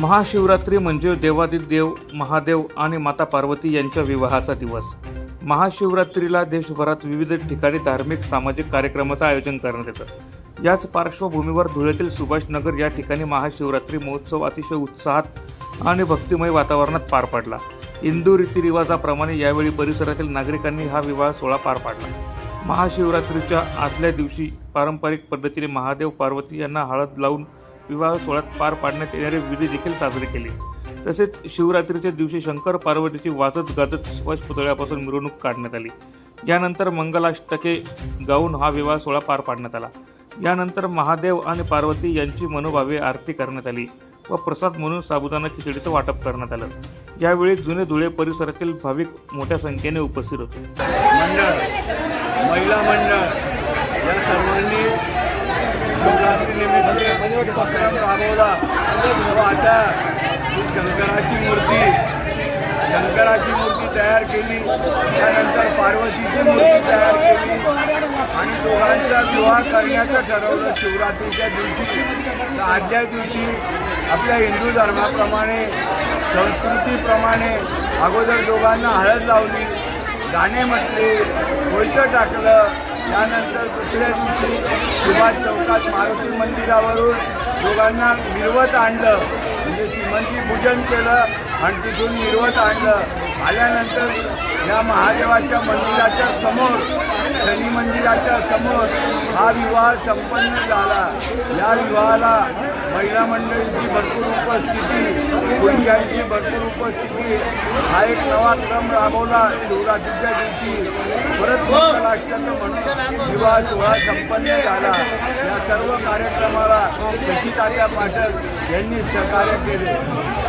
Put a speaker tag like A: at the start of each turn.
A: महाशिवरात्री म्हणजे देवादिदेव महादेव आणि माता पार्वती यांच्या विवाहाचा दिवस. महाशिवरात्रीला देशभरात विविध ठिकाणी धार्मिक सामाजिक कार्यक्रमाचं आयोजन करण्यात येतं. याच पार्श्वभूमीवर धुळ्यातील सुभाषनगर या ठिकाणी महाशिवरात्री महोत्सव अतिशय उत्साहात आणि भक्तिमय वातावरणात पार पडला. हिंदू रीतिरिवाजाप्रमाणे यावेळी परिसरातील नागरिकांनी हा विवाह सोहळा पार पाडला. महाशिवरात्रीच्या आदल्या दिवशी पारंपरिक पद्धतीने महादेव पार्वती यांना हळद लावून विवाह सोहळ्यात पार पाडण्यात येणारे विधी देखील साजरे केले. तसेच शिवरात्रीच्या दिवशी शंकर पार्वतीची वाजत गाजत स्वच्छ पुतळ्यापासून मिरवणूक काढण्यात आली. यानंतर मंगलाष्टके गाऊन हा विवाह सोहळा पार पाडण्यात आला. यानंतर महादेव आणि पार्वती यांची मनोभावे आरती करण्यात आली व प्रसाद म्हणून साबुदाणा खिचडीचं वाटप करण्यात आलं. यावेळी जुने धुळे परिसरातील भाविक मोठ्या संख्येने उपस्थित होते.
B: मंडळ महिला मंडळ या सर्वांनी शिवरात्रीनिमित्त राबवला व अशा शंकराची मूर्ती शंकराची मूर्ती तयार केली. त्यानंतर पार्वतीची मूर्ती तयार केली. आणि दोघांचा विवाह करण्याचं ठरवलं शिवरात्रीच्या दिवशी. तर आदल्या दिवशी आपल्या हिंदू धर्माप्रमाणे संस्कृतीप्रमाणे अगोदर दोघांना हळद लावली. गाणे म्हटले कोयतं टाकलं. त्यानंतर दुसऱ्या दिवशी सुभाष चौकात मारुती मंदिरावरून दोघांना मिरवत आणलं. म्हणजे श्रीमंती पूजन केलं आणि तिथून मिरवत आणलं. आल्यानंतर या महादेवाच्या मंदिराच्या समोर शनी मंदिराच्या समोर हा विवाह संपन्न झाला. या विवाहाला महिला मंडळींची भरपूर उपस्थिती पुरुषांची भरपूर उपस्थिती. हा एक नवा क्रम राबवला शिवरात्रीच्या दिवशी. परत मंगलाष्टक म्हणून विवाह सोहळा संपन्न झाला. या सर्व कार्यक्रमाला शशिकात्या पाटील यांनी सहकार्य केले.